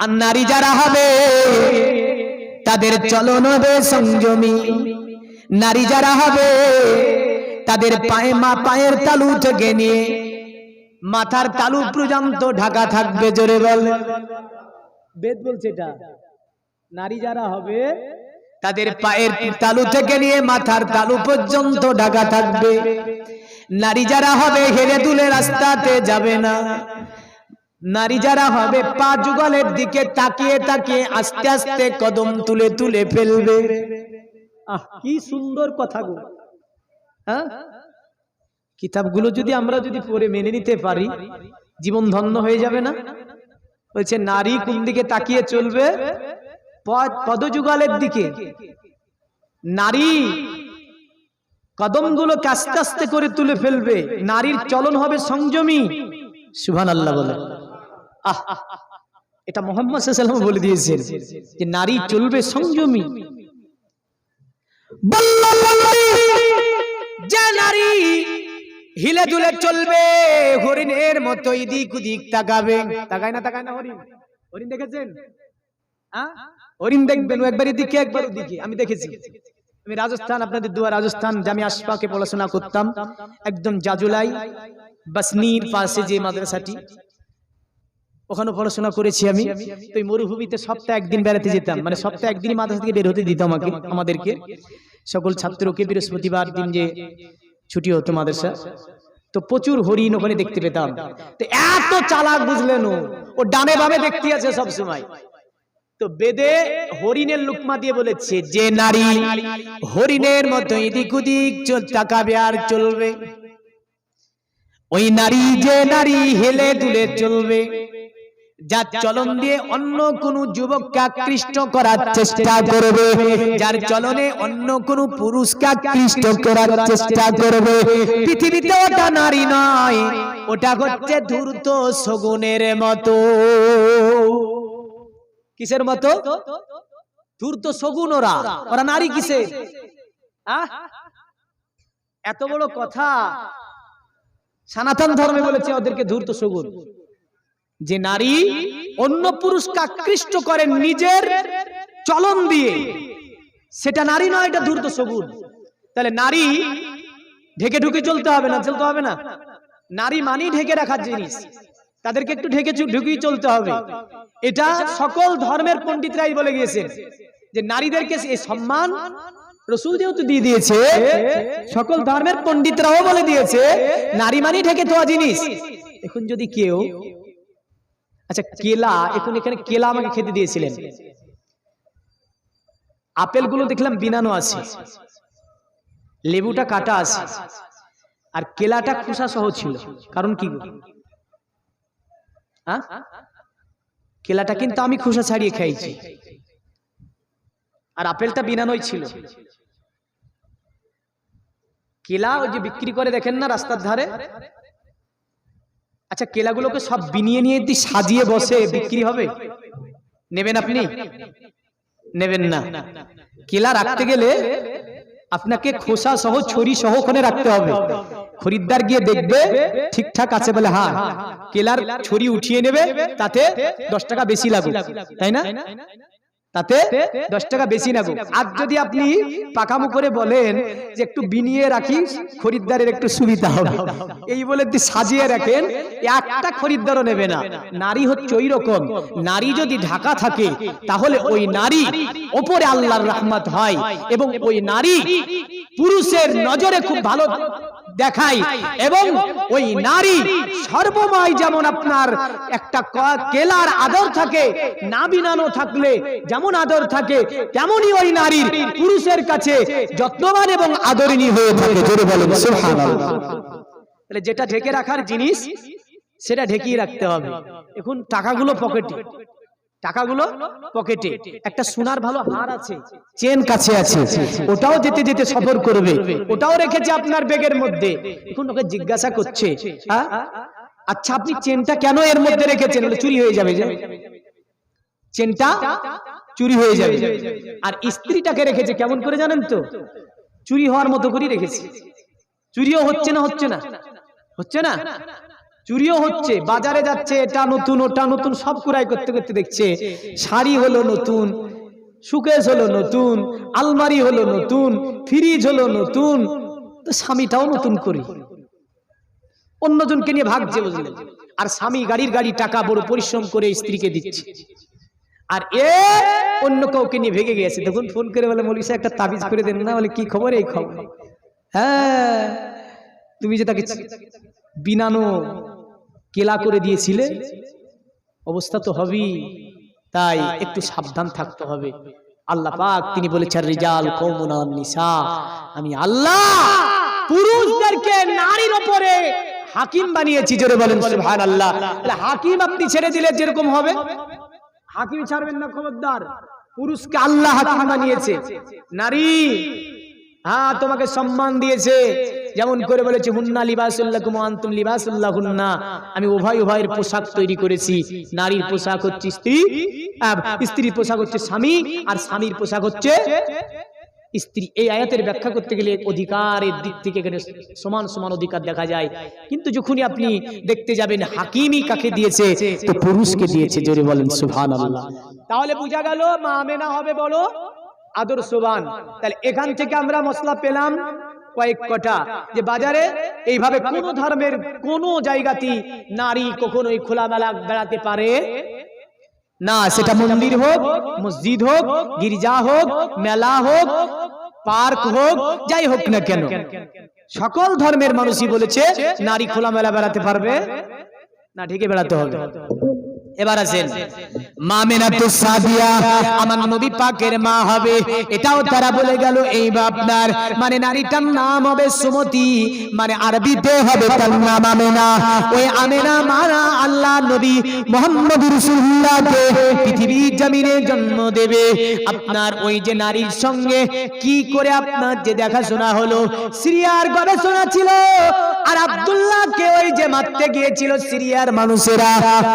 আর নারী যারা হবে, তাদের চলন হবে সংযমী। নারী যারা হবে, তাদের পায়ে মা পায়ের তালু থেকে নিয়ে, মাথার তালু পর্যন্ত ঢাকা থাকবে জোরে বল। বেদ বলছে এটা। নারী যারা হবে, তাদের পায়ের তালু থেকে নিয়ে মাথার তালু পর্যন্ত ঢাকা থাকবে। নারী যারা হবে হেলে দুলে রাস্তাতে যাবে না। নারী যারা হবে, পা যুগলের দিকে তাকিয়ে তাকিয়ে আস্তে আস্তে কদম তুলে তুলে ফেলবে। আহ, কি সুন্দর কথা গো। হ্যাঁ? কিতাবগুলো যদি আমরা যদি পড়ে মেনে নিতে পারি, জীবন ধন্য হয়ে যাবে না? বলছে, নারী কোন দিকে তাকিয়ে চলবে? পদ- পদযুগলের দিকে। নারী কদমগুলো আস্তে আস্তে করে তুলে ফেলবে। নারীর চলন হবে সংযমী। সুভান আল্লাহ বলে। এটা মোহাম্মদ সাল্লাম বলে দিয়েছেন যে নারী চলবে সংযমী। যে হিলে দুলে চলবে, হরিণের মতো এদিক ওদিক তাকাবে। তাকায় না তাকায় না, হরিণ। হরিণ দেখেছেন? হরিণ দেখবেন একবার এদিকে, একবার ওদিকে। আমি দেখেছি। আমি রাজস্থান, আপনাদের দুয়া রাজস্থান, জামি আশফাকে পড়াশোনা করতাম। একদম জাজুলাই, বাসনির পাশে যে মাদ্রাসাটি ওখানে পড়াশোনা করেছি আমি। তো মরুভূমিতে সপ্তাহে একদিন বেড়াতে যেতাম। মানে সপ্তাহে একদিনই মাদ্রাসা থেকে বের হতে দিত আমাকে, আমাদেরকে। সকল ছাত্রকে বৃহস্পতিবার দিন যে ছুটি হতো মাদ্রাসা। তো প্রচুর হরিণ ওখানে দেখতে পেতাম। তো এত চালাক বুঝলেন ও ডানে বামে দেখতে আছে সব সময় তো বেদে হরিণের লুকমা দিয়ে বলেছে, যে নারী হরিণের মতো এদিক ওদিক তাকাবে আর চলবে। ওই নারী যে নারী হেলে দুলে চলবে। যার চলন দিয়ে অন্য কোন যুবককে আকৃষ্ট করার চেষ্টা করবে। যার চলনে অন্য কোন পুরুষকে আকৃষ্ট করার চেষ্টা করবে। পৃথিবীতে ওটা নারী নয় ওটা হচ্ছে ধূর্ত শগুনের মতো। কিসের মতো? ধূর্ত শগুন ওরা। ওরা নারী কিসে এত বড় কথা। সনাতন ধর্মে বলেছে ওদেরকে ধূর্ত শগুন। যে নারী অন্য পুরুষকে আকৃষ্ট করেন নিজের চলন দিয়ে, সেটা নারী নয়, এটা ধূর্ত সগুন তাহলে নারী ঢেকে ঢুকে চলতে হবে না, চলতে হবে না? নারী মানি ঢেকে রাখার জিনিস। তাদেরকে একটু ঢেকে ঢুকিয়ে চলতে হবে। এটা সকল ধর্মের পণ্ডিতরাই বলে গিয়েছেন যে নারীদেরকে এই সম্মান রসুল যেহেতু দিয়ে দিয়েছে, সকল ধর্মের পণ্ডিতরাও বলে দিয়েছে, নারী মানি ঢেকে তোয়া জিনিস। এখন যদি কেউ আচ্ছা কেলা এখন এখানে কেলা আমাকে খেতে দিয়েছিলেন। আপেলগুলো দেখলাম বিনানো আছে। লেবুটা কাটা আছে। আর কেলাটা খোসা সহ ছিল। কারণ কি কেলাটা কিন্তু আমি খোসা ছাড়িয়ে খাইছি। আর আপেলটা বিনানোই ছিল। কেলা ওই যে বিক্রি করে দেখেন না রাস্তার ধারে? আচ্ছা কেলাগুলোকে সব বিনিয়ে নিয়ে যদি সাজিয়ে বসে বিক্রি হবে? নেবেন আপনি? নেবেন না। কেলা রাখতে গেলে আপনাকে খোসা সহ ছড়ি সহ ওখানে রাখতে হবে। খরিদ্দার গিয়ে দেখবে ঠিকঠাক আছে বলে হ্যাঁ কেলার ছড়ি উঠিয়ে নেবে, তাতে দশ টাকা বেশি লাগুক। তাই না? তাতে দশ টাকা বেশি লাগুক আর যদি আপনি পাকামো করে বলেন যে একটু বিনিয়ে রাখি, খরিদ্দারের একটু সুবিধা হবে। এই বলে যদি সাজিয়ে রাখেন একটা খরিদ্দারও নেবে না। নারী হচ্ছে ওই রকম। নারী যদি ঢাকা থাকে, তাহলে ওই নারী ওপরে আল্লাহর রহমত হয়। এবং ওই নারী পুরুষের নজরে খুব ভালো দেখায় এবং ওই নারী সর্বময় যেমন আপনার একটা কেলার আদর থাকে না বিনানো থাকলে যেমন আদর থাকে তেমনই ওই নারীর পুরুষের কাছে যত্নবান এবং আদরিনী হয়ে থাকে জোরে বলেন সুবহানাল্লাহ। তাহলে যেটা ঢেকে রাখার জিনিস সেটা ঢেকিয়ে রাখতে হবে। এখন টাকাগুলো পকেটে। টাকাগুলো পকেটে। একটা সোনার ভালো হার আছে চেন কাছে আছে। ওটাও যেতে যেতে সফর করবে। ওটাও রেখেছে আপনার ব্যাগের মধ্যে। এখন ওকে জিজ্ঞাসা করছে হ্যাঁ? আচ্ছা আপনি চেনটা কেন এর মধ্যে রেখেছেন? চুরি হয়ে যাবে চেনটা চুরি হয়ে যাবে। আর স্ত্রীটাকে রেখেছে কেমন করে জানেন তো? চুরি হওয়ার মতো করেই রেখেছে। চুরিও হচ্ছে না হচ্ছে না। হচ্ছে না? চুরিও হচ্ছে, বাজারে যাচ্ছে, এটা নতুন, ওটা নতুন, সব কুরাই করতে করতে দেখছে। শাড়ি হলো নতুন, সুকেশ হলো নতুন, আলমারি হলো নতুন, ফ্রিজ হলো নতুন, তো স্বামীটাও নতুন করি। অন্যজনকে নিয়ে ভাগছে বুঝলেন? আর স্বামী গাড়ির গাড়ি টাকা বড় পরিশ্রম করে স্ত্রীকে দিচ্ছে। আর এ অন্য কাউকে নিয়ে ভেগে গেছে। তখন ফোন করে বলে, মৌলিক একটা তাবিজ করে দেন না, বলে, কি খবর? এই খবর। হ্যাঁ তুমি যে তাকে বিনানো কেলা করে দিয়েছিলে? অবস্থা তো হবেই। তাই একটু সাবধান থাকতে হবে। আল্লাহ পাক তিনি বলেছেন, রিজাল কৌমুনান নিসা। আমি আল্লাহ পুরুষদেরকে নারীর ওপরে হাকিম বানিয়েছি, জোরে বলেন, সুবহানাল্লাহ। তাহলে হাকিম আপনি ছেড়ে দিলে যেরকম হবে? হাকিম ছাড়বেন না, খবরদার। পুরুষকে আল্লাহ হাকিম বানিয়েছে। নারী হ্যাঁ তোমাকে সম্মান দিয়েছে। যেমন করে বলেছে, হুন্না লিবাসুল্লাকুম ওয়া আনতুম লিবাসুল্লাহ হুন্না আমি উভয় উভয়ের পোশাক তৈরি করেছি। নারীর পোশাক হচ্ছে স্ত্রী স্ত্রীর পোশাক হচ্ছে স্বামী, আর স্বামীর পোশাক হচ্ছে স্ত্রী। এই আয়াতের ব্যাখ্যা করতে গেলে অধিকারের দিক থেকে এখানে সমান সমান অধিকার দেখা যায়। কিন্তু যখনই আপনি দেখতে যাবেন, হাকিমই কাকে দিয়েছে, তো পুরুষকে দিয়েছে, জোরে বলেন, সুবহানাল্লাহ। তাহলে বোঝা গেল, মা আমেনা হবে বলো, আদর্শবান। তাহলে এখান থেকে আমরা মশলা পেলাম। কয়েক কটা যে বাজারে এইভাবে কোন ধর্মের কোন জায়গাতে নারী কখনোই খোলামেলা বেড়াতে পারে? না, সেটা মন্দির হোক, মসজিদ হোক, গির্জা হোক, মেলা হোক, পার্ক হোক, যাই হোক না কেন। সকল ধর্মের মানুষই বলেছে নারী খোলামেলা বেড়াতে পারবে। না ঢেকে বেড়াতে হবে। এবার আছেন মা মেনাতুস সাদিয়া, আমার নবী পাকের মা হবে। এটাও তারা বলে গেল, এই আপনার মানে নারীটার নাম হবে সুমতি মানে আরবিতে হবে তার নাম আমেনা। ওই আমেনা মারা আল্লাহ নবী মোহাম্মদ রাসূলুল্লাহকে পৃথিবীর জমিনে জন্ম দেবে। আপনার ওই যে নারীর সঙ্গে কি করে আপনার যে দেখাশোনা হলো, সিরিয়ার গবেষণা ছিল। আর আব্দুল্লাহকে ওই যে মারতে গিয়েছিল সিরিয়ার মানুষেরা।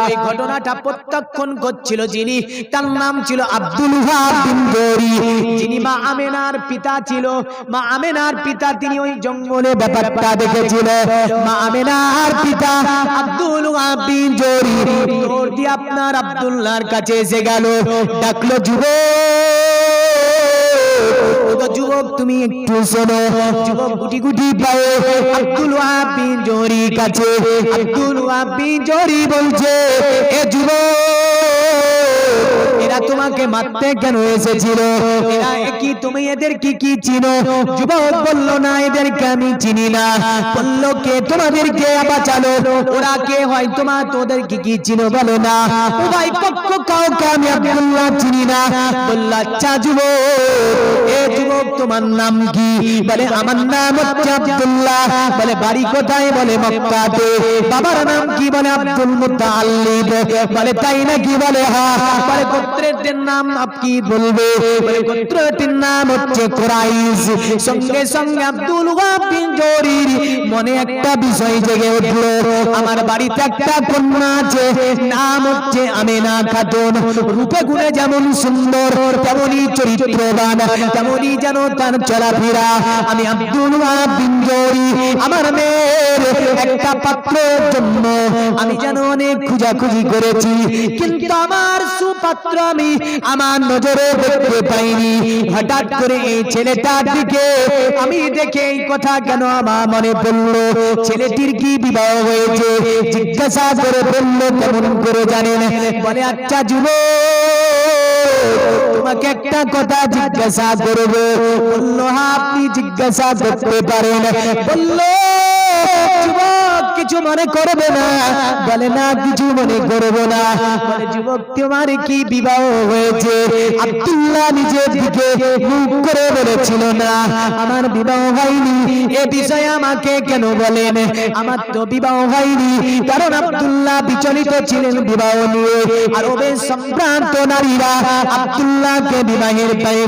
ওই ঘটনাটা প্রত্যক্ষণ করছিল যিনি, তার নাম ছিল আব্দুল যিনি মা আমেনার পিতা ছিল। মা আমেনার পিতা তিনি ওই জঙ্গলে ব্যাপারটা দেখেছিল। মা আমেনার পিতা আব্দুল আপনার আব্দুল্লাহর কাছে এসে গেল। ডাকলো, যুবক! যুবক তুমি একটু শোনো। যুবক গুটি গুটি পায়ে আব্দুল ওয়াহাব জরি কাছে। আব্দুল ওয়াহাব জরি জোরি বলছে, এ যুবক এরা তোমাকে মারতে কেন এসেছিল? এরা কি তুমি এদের কি কি চিনো? যুবক বলল না এদেরকে আমি চিনি না। বলল কে? তোমাদেরকে বাঁচালো ওরা কে হয়? তোমার তোদের কি কি চিনো? বলো না। উভয় পক্ষ কাউকে আমি আব্দুল্লাহ চিনি না। বলল আচ্ছা যুবক এ যুবক তোমার নাম কি? বলে আমার নাম হচ্ছে আব্দুল্লাহ। বলে বাড়ি কোথায়? বলে মক্কাতে। বাবার নাম কি? বলে আব্দুল মুতাল্লিব বলে তাই নাকি? বলে হ্যাঁ বলে গোত্রের নাম আপ কি বলবে? গোত্রটির নাম হচ্ছে সঙ্গে সঙ্গে আব্দুল জরির মনে একটা বিষয় জেগে উঠল। আমার বাড়িতে একটা কন্যা আছে, নাম হচ্ছে খাতুন। রূপে গুণে যেমন সুন্দর তেমনই চরিত্রবান তেমনই যেন তার চলাফেরা। আমি আব্দুল ওয়াহাব জরি, আমার মেয়ের একটা পাত্রের জন্য আমি যেন অনেক খুঁজাখুঁজি করেছি। কিন্তু আমার সুপাত্র আমি আমার নজরে দেখতে পাইনি। হঠাৎ করে এই ছেলেটার দিকে আমি দেখে এই কথা কেন আমার মনে পড়ল? ছেলেটির কি বিবাহ হয়েছে? জিজ্ঞাসা করে বলল, কেমন করে জানেন? বলে আচ্ছা যুবক তোমাকে একটা কথা জিজ্ঞাসা করব। বলল হ্যাঁ আপনি জিজ্ঞাসা করতে পারেন। বলল কিছু মনে করবে না? বলে, না, কিছু মনে করব না। যুবক, তোমার কি বিবাহ হয়েছে। আব্দুল্লাহ নিজের দিকে মুখ করে আমার বিবাহ হয়নি। এ বিষয়ে আমাকে কেন বলেন? আমার তো বিবাহ হয়নি, কারণ আব্দুল্লাহ বিচলিত ছিলেন বিবাহ নিয়ে। আর ওদের সম্ভ্রান্ত নারীরা আব্দুল্লাহকে বিবাহের পায়ে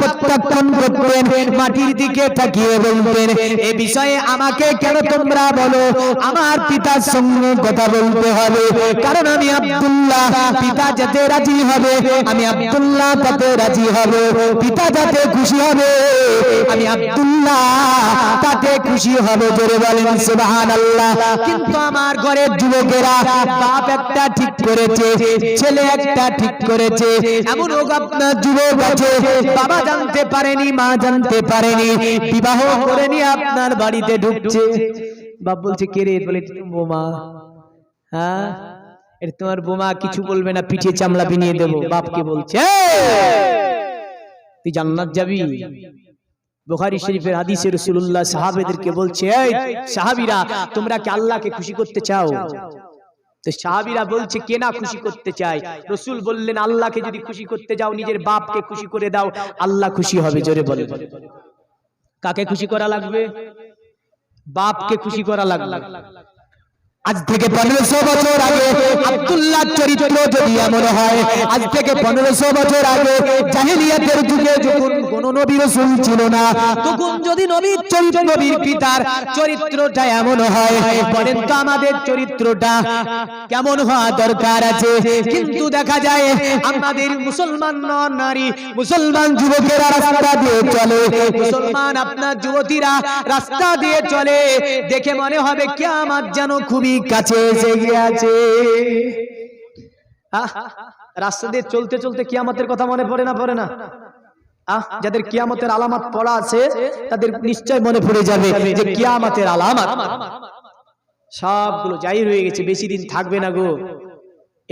প্রত্যাখ্যান করতেন, মাটির দিকে তাকিয়ে বলতেন এ বিষয়ে আমাকে কেন তোমরা বলো? আমার পিতার সঙ্গে কথা বলতে হবে। কারণ আমি আব্দুল্লাহ, পিতা যাতে রাজি হবে, আমি আব্দুল্লাহ তাতে রাজি হবে। পিতা যাতে খুশি হবে, আমি আব্দুল্লাহ তাতে খুশি হবে। জোরে বলেন, সুবহানাল্লাহ। কিন্তু আমার ঘরের যুবকেরা বাপ একটা ঠিক করেছে, ছেলে একটা ঠিক করেছে। এমন হোক আপনার যুবক আছে, বাবা জানতে পারেনি, মা জানতে পারেনি। বিবাহ করে নিয়ে আপনার বাড়িতে ঢুকছে। বাপ বলছে কে রে? বলে বোমা। হ্যাঁ? এটা তোমার বোমা কিছু বলবে না পিঠে বিনিয়ে দেবো বাপকে বলছে। তুই জান্নাত যাবি? বুখারী শরীফের হাদিসে রাসূলুল্লাহ সাহাবেদেরকে বলছে এই সাহাবীরা তোমরা কি আল্লাহকে খুশি করতে চাও? তো সাহাবিরা বলছে কে না খুশি করতে চায়? রসুল বললেন আল্লাহকে যদি খুশি করতে যাও নিজের বাপকে খুশি করে দাও আল্লাহ খুশি হবে। জোরে বলে কাকে খুশি করা লাগবে? বাপকে খুশি করা লাগবে। আজ থেকে পনেরোশো বছর আগে আব্দুল্লাহ চরিত্র যদি এমন হয়, আজ থেকে পনেরোশো বছর আগে জাহিলিয়াতের যুগে যখন কোন নবী রসুল ছিল না, তখন যদি নবীর চরিত্র নবীর পিতার চরিত্রটা এমন হয়, বলেন তো আমাদের চরিত্রটা কেমন হওয়া দরকার আছে? কিন্তু দেখা যায় আমাদের মুসলমান নারী, মুসলমান যুবকেরা রাস্তা দিয়ে চলে, মুসলমান আপনার যুবতীরা রাস্তা দিয়ে চলে, দেখে মনে হবে কে আমার যেন খুবই কাছে এসে গিয়েছে। রাস্তা দিয়ে চলতে চলতে কিয়ামতের কথা মনে পড়ে না পড়ে না? যাদের কিয়ামতের আলামত পড়া আছে, তাদের নিশ্চয় মনে পড়ে যাবে যে কিয়ামতের আলামত। সবগুলো যাই রয়ে গেছে, বেশি দিন থাকবে না গো।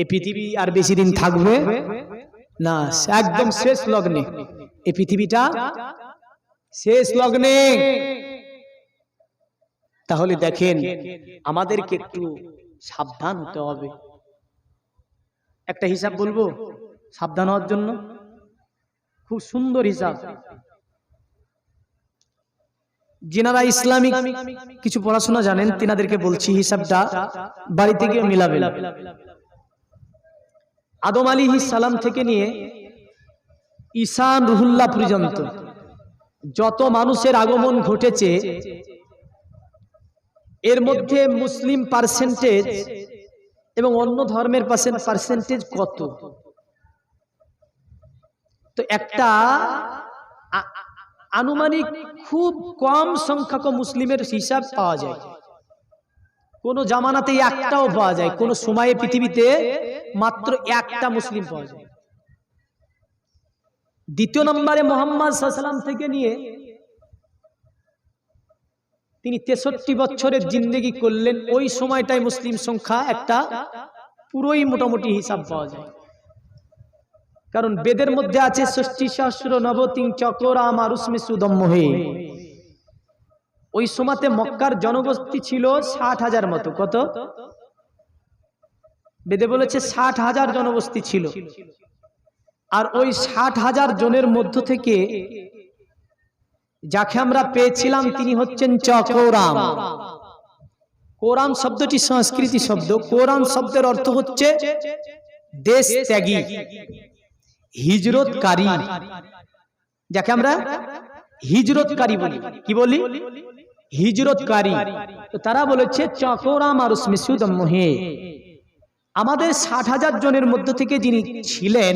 এই পৃথিবী আর বেশি দিন থাকবে না। একদম শেষ লগ্নে। এই পৃথিবীটা শেষ লগ্নে। তাহলে দেখেন আমাদেরকে একটু সাবধান হতে হবে। একটা হিসাব বলব? সাবধান হওয়ার জন্য? খুব সুন্দর হিসাব। যিনারা ইসলামিক কিছু পড়াশোনা জানেন তিনাদেরকে বলছি হিসাবটা বাড়িতে গিয়ে মিলাবেন। আদম আলী সালাম থেকে নিয়ে ঈশান রুহুল্লাহ পর্যন্ত যত মানুষের আগমন ঘটেছে এর মধ্যে মুসলিম পার্সেন্টেজ এবং অন্য ধর্মের পার্সেন্টেজ কত? তো একটা আনুমানিক খুব কম সংখ্যক মুসলিমের হিসাব পাওয়া যায়। কোন জামানাতে একটাও পাওয়া যায়, কোন সময়ে পৃথিবীতে মাত্র একটা মুসলিম পাওয়া যায়। দ্বিতীয় নম্বরে মোহাম্মদ থেকে নিয়ে তিনি তেষট্টি বছরের জিন্দেগি করলেন। ওই সময়টায় মুসলিম সংখ্যা একটা পুরোই মোটামুটি হিসাব পাওয়া যায়। কারণ বেদের মধ্যে আছে ষষ্ঠী, সহস্র নবতিং চকরাম আরুসমে সুদম্মহে ওই সময়তে মক্কার জনগোষ্ঠী ছিল ষাট হাজার মতো। কত? বেদে বলেছে ষাট হাজার জনবস্তি ছিল। আর ওই ষাট হাজার জনের মধ্য থেকে যাকে আমরা পেয়েছিলাম তিনি হচ্ছেন চকরাম কোরআন। শব্দটি সংস্কৃতি শব্দ। কোরআন শব্দের অর্থ হচ্ছে দেশ ত্যাগী, হিজরতকারী, যাকে আমরা হিজরতকারী বলি। কি বলি? হিজরতকারী। তো তারা বলেছে চকরাম আর স্মিসুদম্মহে আমাদের ষাট হাজার জনের মধ্য থেকে যিনি ছিলেন,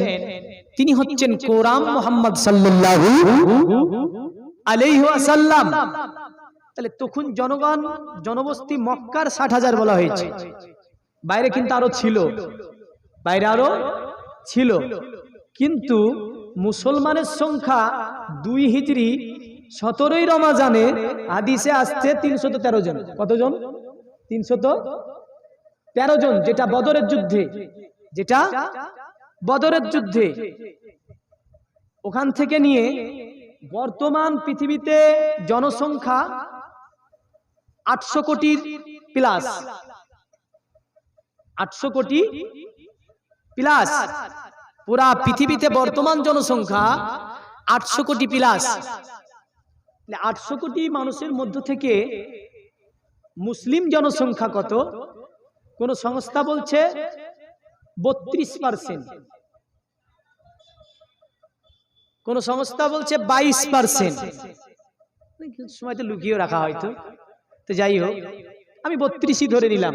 তিনি হচ্ছেন কোরআন মোহাম্মদ সাল্লাল্লাহু আলাইহি ওয়াসাল্লাম। তাহলে তখন জনগণ, জনবস্তি মক্কার ষাট হাজার বলা হয়েছে। বাইরে কিন্তু আরও ছিল। বাইরে আরও ছিল। কিন্তু মুসলমানের সংখ্যা দুই হিজড়ি সতেরোই রমাজানে হাদিসে আসছে তিনশত তেরো জন। কতজন? তিনশত তেরো জন, যেটা বদরের যুদ্ধে। যেটা বদরের যুদ্ধে। ওখান থেকে নিয়ে বর্তমান পৃথিবীতে জনসংখ্যা আটশো কোটির প্লাস। আটশো কোটি প্লাস। পুরা পৃথিবীতে বর্তমান জনসংখ্যা আটশো কোটি প্লাস। আটশো কোটি মানুষের মধ্য থেকে মুসলিম জনসংখ্যা কত? কোন সংস্থা বলছে বত্রিশ পার্সেন্ট। কোন সংস্থা বলছে বাইশ পার্সেন্ট। সময় তো লুকিয়ে রাখা হয়তো। তো যাই হোক, আমি বত্রিশই ধরে নিলাম।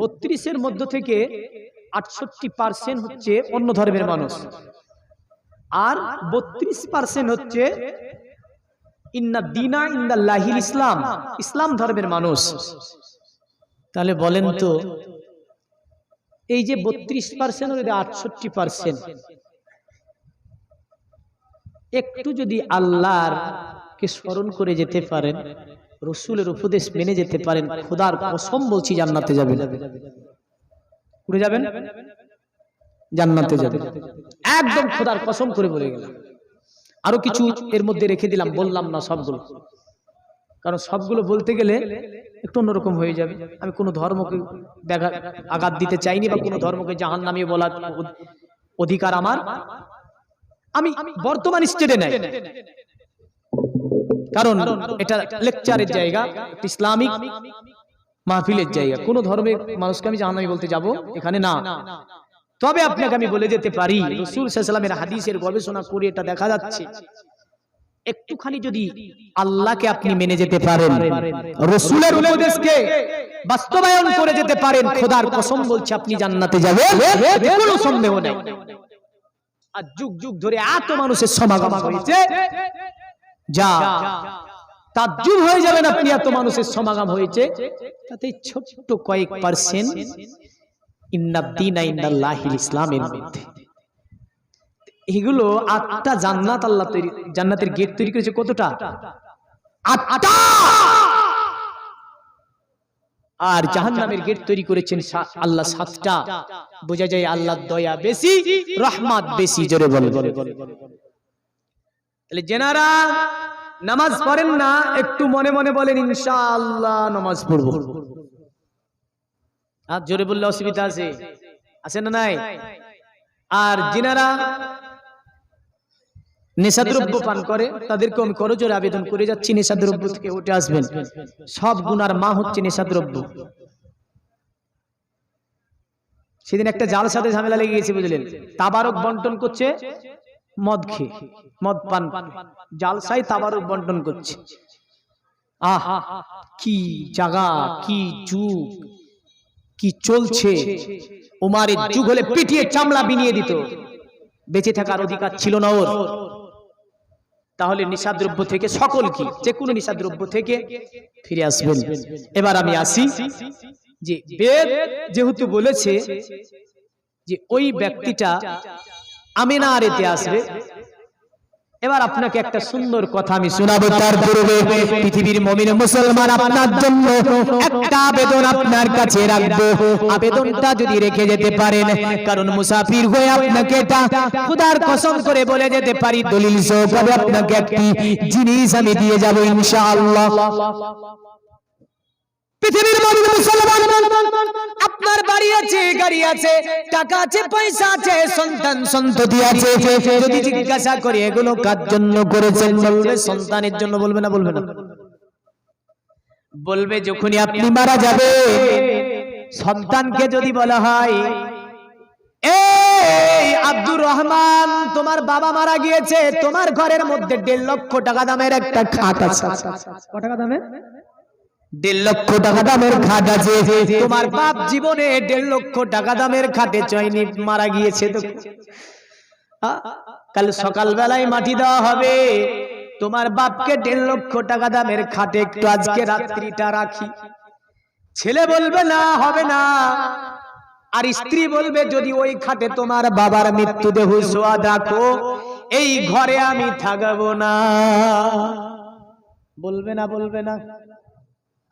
বত্রিশের মধ্য থেকে আটষট্টি পার্সেন্ট হচ্ছে অন্য ধর্মের মানুষ। আর বত্রিশ পার্সেন্ট হচ্ছে ইন্না দিনা ইন্দা লাহিল ইসলাম ইসলাম ধর্মের মানুষ। তাহলে বলেন তো, এই যে বত্রিশ পার্সেন্ট আটষট্টি পার্সেন্ট একটু যদি আল্লাহর কে স্মরণ করে যেতে পারেন, রসুলের উপদেশ মেনে যেতে পারেন, খোদার কসম বলছি জান্নাতে যাবেন। উড়ে যাবেন? জান্নাতে যাবেন। একদম খোদার কসম করে বলে গেলাম। আরও কিছু এর মধ্যে রেখে দিলাম, বললাম না সবগুলো। কারণ সবগুলো বলতে গেলে একটু অন্যরকম হয়ে যাবে। আমি কোনো ধর্মকে আঘাত দিতে চাইনি বা কোনো ধর্মকে জাহান নামিয়ে বলার অধ- অধিকার আমার আমি বর্তমান স্টেটে নাই। কারণ এটা লেকচারের জায়গা ইসলামিক মাহফিলের জায়গা। কোন ধর্মের মানুষকে আমি জাহান্নামী বলতে যাব, এখানে না। তবে আপনাকে আমি বলে যেতে পারি, রসুল সাল্লামের হাদিসের গবেষণা করে এটা দেখা যাচ্ছে। একটুখানি যদি আল্লাহকে আপনি মেনে যেতে পারেন, রসুলের উপদেশকে বাস্তবায়ন করে যেতে পারেন, খোদার কসম বলছে, আপনি জান্নাতে যাবেন কোনো সন্দেহ নেই। আর যুগ যুগ ধরে এত মানুষের সমাগম হয়েছে। যা তাজ্জুব হয়ে যাবেন আপনি এত মানুষের সমাগম হয়েছে। তাতে ছোট্ট কয়েক পার্সেন্ট এগুলো আটটা জান্নাত আল্লাহ তৈরি জান্নাতের গেট তৈরি করেছে কতটা? আটটা! আর জাহান্নামের গেট তৈরি করেছেন আল্লাহ সাতটা। বোঝা যায় আল্লাহর দয়া বেশি রহমত বেশি জোরে বলে তাহলে জেনারা নামাজ পড়েন না একটু মনে মনে বলেন ইনশাআল্লাহ নামাজ পড়ব। আর জোরে বললে অসুবিধা আছে। আছে না নাই? আর যিনারা নেশাদ্রব্য পান করে তাদেরকে আমি করজোরে আবেদন করে যাচ্ছি নেশাদ্রব্য থেকে উঠে আসবেন। সব গুনার মা হচ্ছে নেশাদ্রব্য সেদিন একটা জাল সাথে ঝামেলা লেগে গেছে বুঝলেন? তাবারক বন্টন করছে মদ খেয়ে মদ পান জালসাই তাবারক বন্টন করছে। আহা কি জাগা কি যুগ কি চলছে। উমারের যুগ হলে পিটিয়ে চামড়া বিনিয়ে দিত। বেঁচে থাকার অধিকার ছিল না ওর। তাহলে নিশাদ্রব্য থেকে সকল কি? যে কোনো নিশাদ্রব্য থেকে ফিরে আসবেন। এবার আমি আসি। যে বেদ যেহেতু বলেছে যে ওই ব্যক্তিটা আমিনারেতে আসবে এবার আপনাকে একটা সুন্দর কথা আমি শোনাবো, তার পূর্বে পৃথিবীর মমিন মুসলমান আপনার জন্য একটা আবেদন আপনার কাছে রাখব। আবেদনটা যদি রেখে যেতে পারেন, কারণ মুসাফির হয়ে আপনাকে এটা খুদার কসম করে বলে যেতে পারি, দলিল সহকারে আপনাকে একটি জিনিস আমি দিয়ে যাব ইনশাআল্লাহ। পৃথিবীর মুসলমান। আপনার বাড়ি আছে, গাড়ি আছে, টাকা আছে, পয়সা আছে, সন্তান সন্ততি আছে। যদি জিজ্ঞাসা করে এগুলো কার জন্য করেছেন, বলবে সন্তানের জন্য, বলবে না বলবে না। বলবে যখনই আপনি মারা যাবে, সন্তানকে যদি বলা হয়, এই আব্দুর রহমান, তোমার বাবা মারা গিয়েছে, তোমার ঘরের মধ্যে দেড় লক্ষ টাকা দামের একটা খাট আছে। টাকা দামের? দেড় লক্ষ টাকা দামের খাট আছে। তোমার বাপ জীবনে দেড় লক্ষ টাকা দামের খাটে চয়নি মারা গিয়েছে তো। কাল সকাল বেলায় মাটি দেওয়া হবে। তোমার বাপকে দেড় লক্ষ টাকা দামের খাটে একটু আজকে রাত্রিটা রাখি। ছেলে বলবে, না, হবে না। আর স্ত্রী বলবে, যদি ওই খাটে তোমার বাবার মৃত্যুদেহ সোয়া রাখো, এই ঘরে আমি থাকব না। বলবে না বলবে না।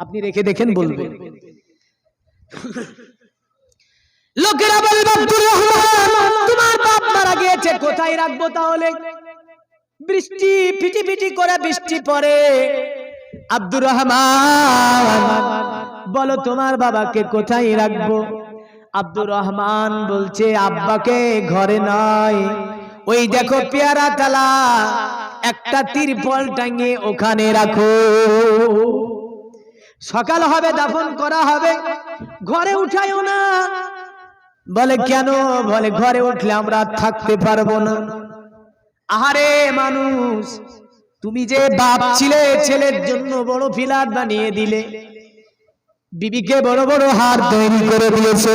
আপনি রেখে দেখেন বলবেন। লোকেরা বলবে আব্দুর রহমান তোমার বাপ মারা গিয়েছে কোথায় রাখব তাহলে? বৃষ্টি পিটি পিটি করে বৃষ্টি পড়ে। আব্দুর রহমান বলো তোমার বাবাকে কোথায় রাখব? আব্দুর রহমান বলছে আব্বাকে ঘরে নয় ওই দেখো পেয়ারা তালা একটা তিরপল টাঙিয়ে ওখানে রাখো। সকাল হবে, দাফন করা হবে। ঘরে উঠাইও না। বলে, কেন? বলে, ঘরে উঠলে আমরা থাকতে পারব না। আহারে মানুষ, তুমি যে বাপ ছিলে, ছেলের জন্য বড় ফিলার বানিয়ে দিলে। বিবিকে বড় বড় হার তৈরি করে দিয়েছে।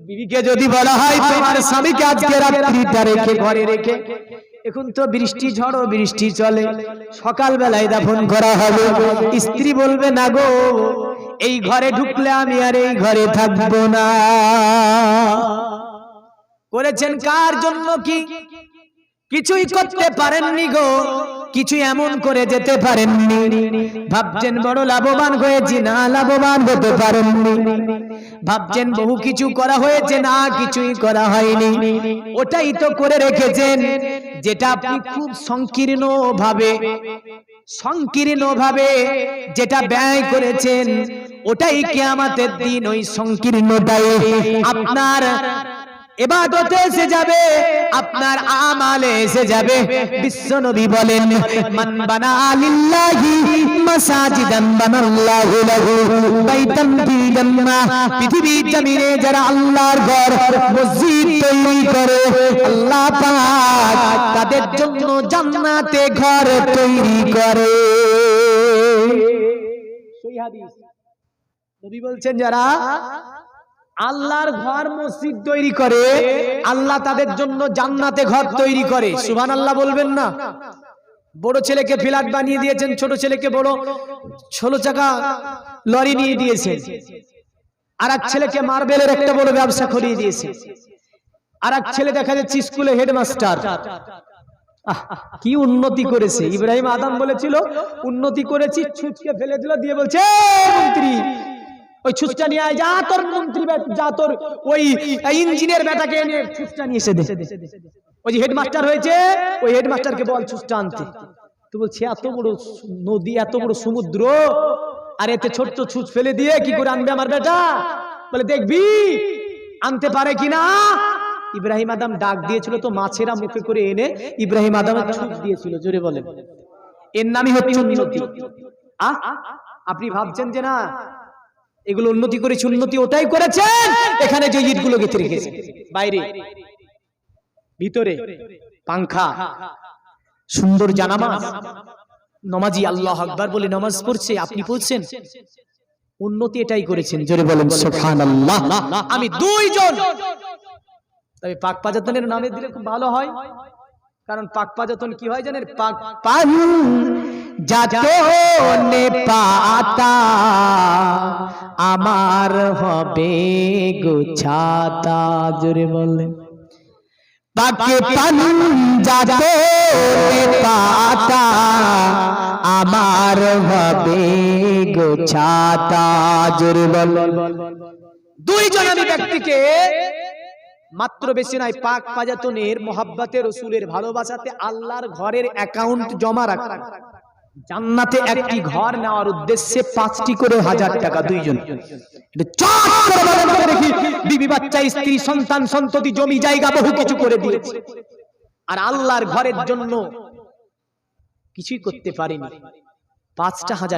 বিবিকে যদি বলা হয়, তোমার স্বামীকে আজকে রাত্রিটা রেখে, ঘরে রেখে এখন তো বৃষ্টি ঝড় বৃষ্টি চলে। সকাল বেলায় দাফন করা হবে। স্ত্রী বলবে, না গো, এই ঘরে ঢুকলে আমি আর এই ঘরে থাকব না। করেছেন কার জন্য কি? কিছুই করতে পারেননি গো। কিছু এমন করে যেতে পারেননি। ভাবছেন বড় লাভবান হয়েছি, না লাভবান হতে পারেননি। ভাবছেন বহু কিছু করা হয়েছে, না কিছুই করা হয়নি। ওটাই তো করে রেখেছেন, যেটা আপনি খুব সংকীর্ণ ভাবে সংকীর্ণ ভাবে যেটা ব্যয় করেছেন, ওটাই কেয়ামাতের দিন ওই সংকীর্ণটাই আপনার এবাদতে এসে যাবে, আপনার আমালে এসে যাবে। বিশ্ব নবী বলেন, মান বানা লিল্লাহি মাসাজিদান বানাল্লাহু লাহু বাইতান ফিল জান্নাহ পৃথিবীর জমিনে যারা আল্লাহর ঘর, মসজিদ তৈরি করে, আল্লাহ পাক তাদের জন্য জান্নাতে ঘর তৈরি করে। সহি হাদিস। নবী বলছেন যারা আল্লাহর ঘর মসজিদ তৈরি করে, আল্লাহ তাদের জন্য জান্নাতে ঘর তৈরি করে। সুবহান আল্লাহ বলবেন না? বড় ছেলেকে ফ্ল্যাট বানিয়ে দিয়েছেন, ছোট ছেলেকে বড় ষোলো চাকা লরি নিয়ে দিয়েছেন। আর এক ছেলেকে মার্বেলের একটা বড় ব্যবসা করিয়ে দিয়েছে আর এক ছেলে দেখা যাচ্ছে স্কুলে হেডমাস্টার। কি উন্নতি করেছে। ইব্রাহিম আদাম বলেছিল, উন্নতি করেছি ছুটকে ফেলে দিল দিয়ে বলছে, "এই মন্ত্রী ওই ছুচটা নিয়ে যা তোর মন্ত্রী যা তোর ওই ইঞ্জিনিয়ার বেটাকে এনে ছুচটা নিয়ে এসে দে। ওই যে হেডমাস্টার হয়েছে, ওই হেডমাস্টারকে বল ছুচটা আনতে। তো বলছে, এত বড় নদী, এত বড় সমুদ্র, আর এতে ছোট্ট ছুচ ফেলে দিয়ে কি করে আনবে আমার বেটা? বলে, দেখবি, আনতে পারে কিনা ইব্রাহিম আদম ডাক দিয়েছিল তো মাছেরা মুখে করে এনে ইব্রাহিম আদমের ছুচ দিয়েছিল, জোরে বলেন। এর নামই হচ্ছে আপনি ভাবছেন যে না এগুলো উন্নতি করেছে, উন্নতি ওটাই করেছেন এখানে যে ইটগুলো গেঁথে রেখেছে। বাইরে, ভিতরে, পাংখা, সুন্দর জানামা নমাজি আল্লাহ আকবার বলে নামাজ পড়ছে, আপনি পড়ছেন? উন্নতি এটাই করেছেন, জোরে বলেন, সুবহানাল্লাহ। আমি দুইজন। তবে পাক পাজাতনের নামে দিলে খুব ভালো হয়। কারণ পাক পাজাতন কি হয় জানেন? পাক পান, যাতনে পাতা। আমার হবে গোছাতা জোরে বললেন পাকে যাতনে পাতা, আমার হবে গোছাতা জোরে বললেন দুইজন ব্যক্তিকে মাত্র বেশি নাই পাক পাজাতনের মোহাব্বতের রসুলের ভালোবাসাতে আল্লাহর ঘরের অ্যাকাউন্ট জমা রাখা জান্নাতে একটি ঘর নেওয়ার উদ্দেশ্যে পাঁচটি করে হাজার টাকা দুইজন। দেখি। বিবি বাচ্চা স্ত্রী সন্তান সন্ততি জমি জায়গা বহু কিছু করে দিয়েছে। আর আল্লাহর ঘরের জন্য কিছুই করতে পারেনি। পাঁচটা হাজার